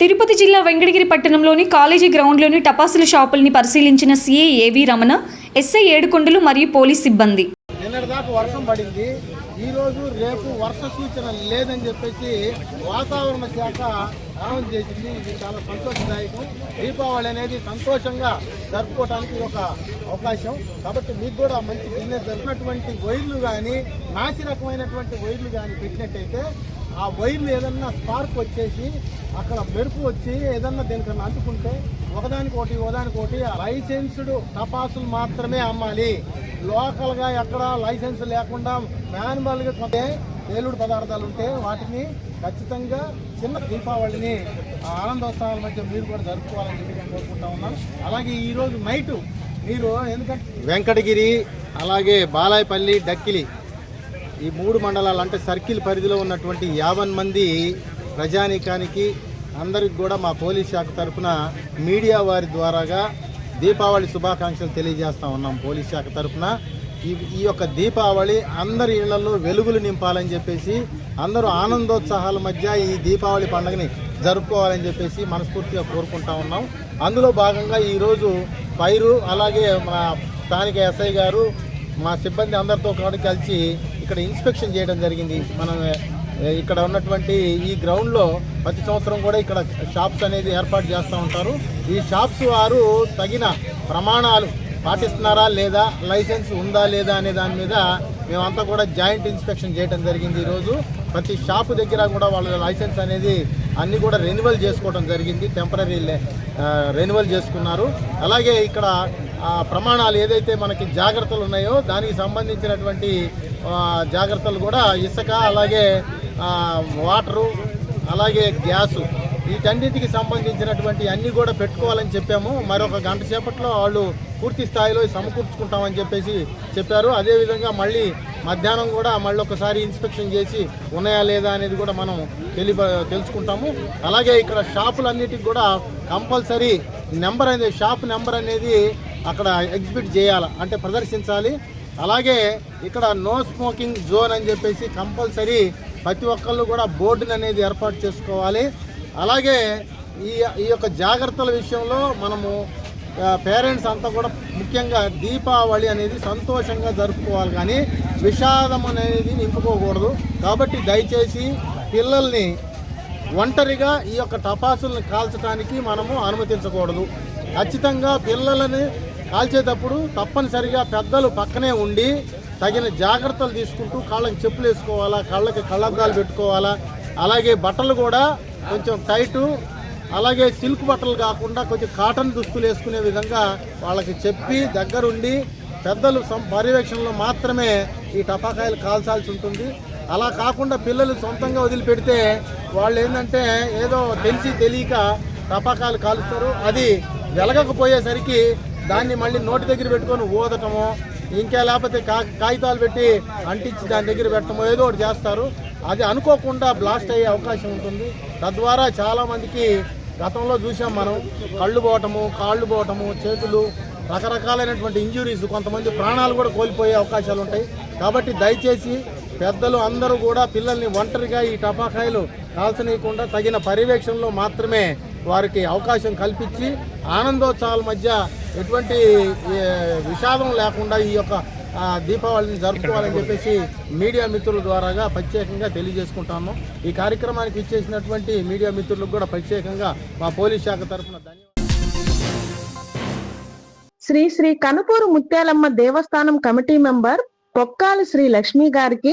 తిరుపతి జిల్లా వెంకటగిరి పట్టణంలోని కాలేజీ గ్రౌండ్లోని టపాసుల షాపుల్ని పరిశీలించిన సీఏ ఏవి రమణ ఎస్ఐ ఏడుకొండలు మరియు పోలీస్ సిబ్బంది. నిన్నటిదాకా వర్షం పడింది. ఈ రోజు రేపు వర్ష సూచన లేదని చెప్పేసి వాతావరణ శాఖ అనౌన్స్ చేసింది. ఇది చాలా సంతోషదాయకం. దీపావళి అనేది సంతోషంగా జరుపుకోవడానికి ఒక అవకాశం. కాబట్టి మీకు కూడా మంచి బిజినెస్ జరిగినటువంటి వైర్లు కానీ నాసి రకమైనటువంటి వైర్లు కానీ పెట్టినట్టయితే ఆ వైర్లు ఏదన్నా స్పార్క్ వచ్చేసి అక్కడ మెరుపు వచ్చి ఏదన్నా దేనికన్నా అంటుకుంటే ఒకదానికోటి ఒకదానికోటి లైసెన్స్డ్ టపాసులు మాత్రమే అమ్మాలి. లోకల్గా ఎక్కడ లైసెన్స్ లేకుండా మాన్యువల్గా కొంటే పేలుడు పదార్థాలు ఉంటే వాటిని ఖచ్చితంగా చిన్న దీపావళిని ఆ ఆనందోత్సవాల మధ్య మీరు కూడా జరుపుకోవాలని చెప్పి నేను కోరుకుంటా ఉన్నాను. అలాగే ఈరోజు నైటు నైట్ మీరు ఎందుకంటే వెంకటగిరి అలాగే బాలాయపల్లి డక్కిలి ఈ మూడు మండలాలు అంటే సర్కిల్ పరిధిలో ఉన్నటువంటి యాభై మంది ప్రజానీకానికి అందరికి కూడా మా పోలీస్ శాఖ తరఫున మీడియా వారి ద్వారాగా దీపావళి శుభాకాంక్షలు తెలియజేస్తూ ఉన్నాం పోలీస్ శాఖ తరఫున ఈ ఈ యొక్క దీపావళి అందరి ఇళ్ళలో వెలుగులు నింపాలని చెప్పేసి అందరూ ఆనందోత్సాహాల మధ్య ఈ దీపావళి పండుగని జరుపుకోవాలని చెప్పేసి మనస్ఫూర్తిగా కోరుకుంటా ఉన్నాం. అందులో భాగంగా ఈరోజు పైరు అలాగే మా స్థానిక ఎస్ఐ గారు మా సిబ్బంది అందరితో కలిసి ఇక్కడ ఇన్స్పెక్షన్ చేయడం జరిగింది. మనం ఇక్కడ ఉన్నటువంటి ఈ గ్రౌండ్లో ప్రతి సంవత్సరం కూడా ఇక్కడ షాప్స్ అనేది ఏర్పాటు చేస్తూ ఉంటారు. ఈ షాప్స్ వారు తగిన ప్రమాణాలు పాటిస్తున్నారా లేదా లైసెన్స్ ఉందా లేదా అనే దాని మీద మేమంతా కూడా జాయింట్ ఇన్స్పెక్షన్ చేయడం జరిగింది ఈరోజు. ప్రతి షాపు దగ్గర కూడా వాళ్ళ లైసెన్స్ అనేది అన్ని కూడా రెన్యువల్ చేసుకోవడం జరిగింది. టెంపరీ రెన్యువల్ చేసుకున్నారు. అలాగే ఇక్కడ ప్రమాణాలు ఏదైతే మనకి జాగ్రత్తలు ఉన్నాయో దానికి సంబంధించినటువంటి జాగ్రత్తలు కూడా ఇసుక అలాగే వాటరు అలాగే గ్యాసు వీటన్నిటికి సంబంధించినటువంటి అన్నీ కూడా పెట్టుకోవాలని చెప్పాము. మరొక గంట సేపట్లో వాళ్ళు పూర్తి స్థాయిలో సమకూర్చుకుంటామని చెప్పేసి చెప్పారు. అదేవిధంగా మళ్ళీ మధ్యాహ్నం కూడా మళ్ళీ ఒకసారి ఇన్స్పెక్షన్ చేసి ఉన్నాయా లేదా అనేది కూడా మనం తెలి తెలుసుకుంటాము. అలాగే ఇక్కడ షాపులన్నిటికి కూడా కంపల్సరీ నెంబర్ అనేది షాప్ నెంబర్ అనేది అక్కడ ఎగ్జిబిట్ చేయాలి అంటే ప్రదర్శించాలి. అలాగే ఇక్కడ నో స్మోకింగ్ జోన్ అని చెప్పేసి కంపల్సరీ ప్రతి ఒక్కళ్ళు కూడా బోర్డుని అనేది ఏర్పాటు చేసుకోవాలి. అలాగే ఈ ఈ యొక్క జాగ్రత్తల విషయంలో మనము పేరెంట్స్ అంతా కూడా ముఖ్యంగా దీపావళి అనేది సంతోషంగా జరుపుకోవాలి. కానీ విషాదం అనేది నింపుకోకూడదు. కాబట్టి దయచేసి పిల్లల్ని ఒంటరిగా ఈ యొక్క టపాసులను కాల్చడానికి మనము అనుమతించకూడదు. ఖచ్చితంగా పిల్లలని కాల్చేటప్పుడు తప్పనిసరిగా పెద్దలు పక్కనే ఉండి తగిన జాగ్రత్తలు తీసుకుంటూ కాళ్ళకి చెప్పులు వేసుకోవాలా కళ్ళకి కళ్ళద్దాలు పెట్టుకోవాలా అలాగే బట్టలు కూడా కొంచెం టైటు అలాగే సిల్క్ బట్టలు కాకుండా కొంచెం కాటన్ దుస్తులు వేసుకునే విధంగా వాళ్ళకి చెప్పి దగ్గరుండి పెద్దలు సం పర్యవేక్షణలో మాత్రమే ఈ టపాకాయలు కాల్చాల్సి ఉంటుంది. అలా కాకుండా పిల్లలు సొంతంగా వదిలిపెడితే వాళ్ళు ఏంటంటే ఏదో తెలిసి తెలియక టపాకాయలు కాలుస్తారు. అది వెలగకపోయేసరికి దాన్ని మళ్ళీ నోటి దగ్గర పెట్టుకొని ఊదటమో ఇంకా లేకపోతే కా కాగితాలు పెట్టి అంటించి దాని దగ్గర పెట్టడము ఏదో ఒకటి చేస్తారు. అది అనుకోకుండా బ్లాస్ట్ అయ్యే అవకాశం ఉంటుంది. తద్వారా చాలామందికి గతంలో చూసాం మనం కళ్ళు పోవటము కాళ్ళు పోవటము చేతులు రకరకాలైనటువంటి ఇంజురీస్ కొంతమంది ప్రాణాలు కూడా కోల్పోయే అవకాశాలు ఉంటాయి. కాబట్టి దయచేసి పెద్దలు అందరూ కూడా పిల్లల్ని ఒంటరిగా ఈ టపాకాయలు కాల్చనీయకుండా తగిన పర్యవేక్షణలో మాత్రమే వారికి అవకాశం కల్పించి ఆనందోత్సవాల మధ్య ఎటువంటి విషాదం లేకుండా ఈ యొక్క దీపావళిని జరుపుకోవాలని చెప్పేసి మీడియా మిత్రుల ద్వారాగా ప్రత్యేకంగా తెలియజేసుకుంటాము. ఈ కార్యక్రమానికి ఇచ్చేసినటువంటి మీడియా మిత్రులకు కూడా ప్రత్యేకంగా మా పోలీస్ శాఖ తరఫున ధన్యవాదాలు. శ్రీ శ్రీ కనుపూరు ముత్యాలమ్మ దేవస్థానం కమిటీ మెంబర్ పొక్కాలి శ్రీ లక్ష్మి గారికి